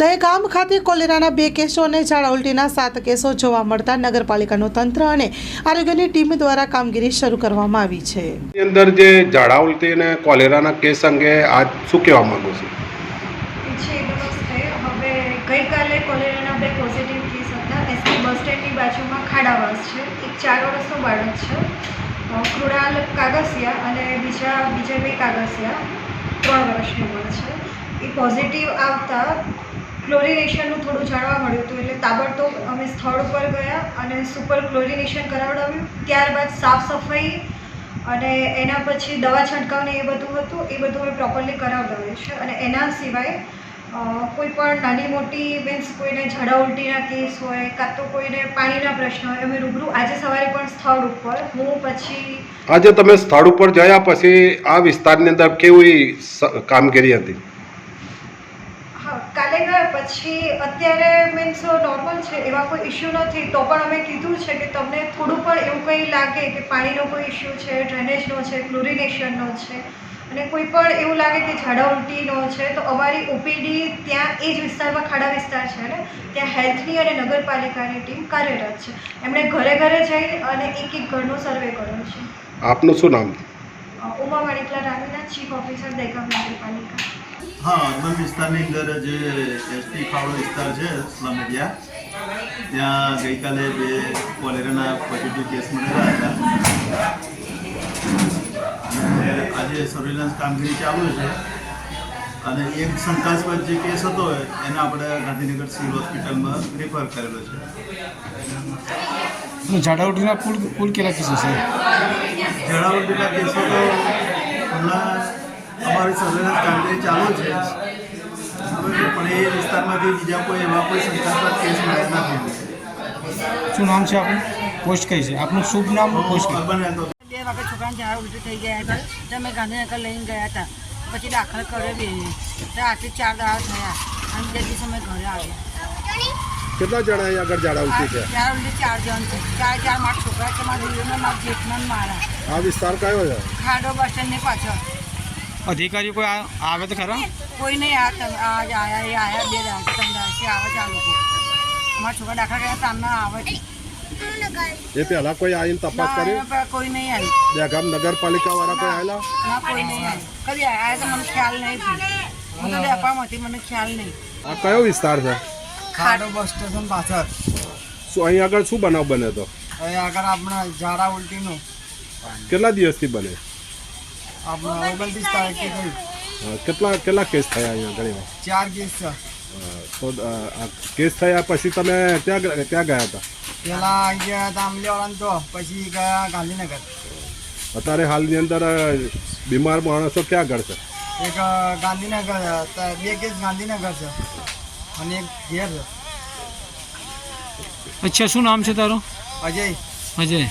દહેગામ ખાતે કોલેરાના બે કેસો અને ઝાડા ઉલટીના સાત કેસો જોવા મળતા નગરપાલિકાનું તંત્ર અને આરોગ્યની ટીમ દ્વારા કામગીરી શરૂ કરવામાં આવી છે. અંદર જે ઝાડા ઉલટી અને કોલેરાના કેસ અંગે આજ શું કહેવા માંગુ છું? છે નમસ્તે હવે ગઈકાલે કોલેરાના બે પોઝિટિવ કેસ હતા. એસટી બસ સ્ટેન્ડની બાજુમાં ખાડાવાસ છે. એક ચાર વર્ષનો બાળક છે. કૃણાલ કાગસિયા અને બીજા બીજા બે કાગસિયા ત્રણ વર્ષની ઉંમર છે. એ પોઝિટિવ આવતા ક્લોરિનેશનનું થોડું જાણવા મળ્યું હતું, એટલે તાબડતોબ અમે સ્થળ ઉપર ગયા અને સુપર ક્લોરિનેશન કરાવડાવ્યું. ત્યારબાદ સાફ સફાઈ અને એના પછી દવા છંટકાવને એ બધું હતું, એ બધું અમે પ્રોપરલી કરાવડાવ્યું છે. અને એના સિવાય કોઈ પણ નાની મોટી મીન્સ કોઈને ઝાડા ઉલટીના કેસ હોય કાં તો કોઈને પાણીના પ્રશ્ન હોય, અમે રૂબરૂ આજે સવારે પણ સ્થળ ઉપર, હું પછી આજે તમે સ્થળ ઉપર ગયા પછી આ વિસ્તારની અંદર કેવી કામગીરી હતી? પછી અત્યારે મીન્સ નોર્મલ છે એવા કોઈ ઇશ્યુ નથી. તો પણ અમે કીધું છે કે તમને થોડું પણ એવું કંઈ લાગે કે પાણીનો કોઈ ઇશ્યુ છે ડ્રેનેજનો છે ક્લોરિનેશનનો છે અને કોઈ પણ એવું લાગે કે ઝાડા ઉલટીનો છે તો અમારી ઓપીડી ત્યાં એ જ વિસ્તારમાં ખાડા વિસ્તાર છે ને? ત્યાં હેલ્થની અને નગરપાલિકાની ટીમ કાર્યરત છે. એમણે ઘરે ઘરે જઈ અને એક એક ઘરનો સર્વે કર્યો છે. આપનું શું નામ? ઉમા માણિકલા રામીના ચીફ ઓફિસર દહેગામ નગરપાલિકા. હા અર્બન વિસ્તારની અંદર જે એસટી ખાવડો વિસ્તાર છે સ્લમ એરિયા ત્યાં ગઈકાલે બે કોલેરાના પોઝિટિવ કેસ મળેલા હતા. અને આજે સર્વેલન્સ કામગીરી ચાલુ છે. અને એક શંકાસ્પદ જે કેસ હતો એને આપણે ગાંધીનગર સિવિલ હોસ્પિટલમાં રેફર કરેલો છે. ઝાડાવટીના કુલ કુલ કેટલા કેસો છે? ઝાડાવટીના કેસો તો હમણાં અમારી સર્વેલન્સ કામગીરી ચાલુ છે. પણ એ વિસ્તારમાંથી બીજા કોઈ એવા કોઈ શંકાસ્પદ કેસ મળ્યા નથી. શું નામ છે આપનું? પોસ્ટ કઈ છે? આપનું શુભ નામ પોસ્ટ બે વખત છોકરાને ઝાડા ઉલટી થઈ ગયા હતા. તો અમે ગાંધીનગર લઈને ગયા હતા. પછી દાખલ કર્યો બે. તો આથી ચાર દાડા થયા. અને બે દિવસે અમે ઘરે આવ્યા. કેટલા જણા અહીંયા આગળ ઝાડા ઉલટી છે ચાર ઉલટી ચાર જણ છે. ચાર ચાર મારા છોકરા છે. મારા મારા જેઠમાં મારા. આ વિસ્તાર કયો છે? ખાડો બસ સ્ટેન્ડની પાછળ. અધિકારીઓ કોઈ આ- આવે તો ખરા? કોઈ નહીં આ તમે આજ આયા એ આયા બે ત્રણ આવે છે આ લોકો. અમારા છોકરા દાખલા કર્યા સામના આવે છે. એ પેલા કોઈ આવીને તપાસ કરી? કોઈ નહીં આવી. દહેગામ નગરપાલિકા વાળા કોઈ આવેલા? ના કોઈ નહીં આવી. કદી આયા તો મને ખ્યાલ નહીં હું તો ડેપામાંથી મને ખ્યાલ નહીં. આ કયો વિસ્તાર છે? ખાડો બસ સ્ટેશન પાછળ. શું અહીં આગળ શું બનાવ બને તો? અહીં આગળ આપણે ઝાડા ઉલટીનું. કેટલા દિવસથી બને? આપણે ઓગણત્રીસ તારીખે ગયું કેટલા કેટલા કેસ થયા અહીંયા આગળ ચાર કેસ છે. તો આ કેસ થયા પછી તમે ક્યાં ક્યાં ગયા હતા? પેલા અહીંયા હતા અમલેવાળાને તો પછી ગયા ગાંધીનગર. અત્યારે હાલની અંદર બીમાર માણસો ક્યાં ઘર છે? એક ગાંધીનગર બે કેસ ગાંધીનગર છે. અને એક ઘેર છે. અચ્છા શું નામ છે તારું? અજય. અજય.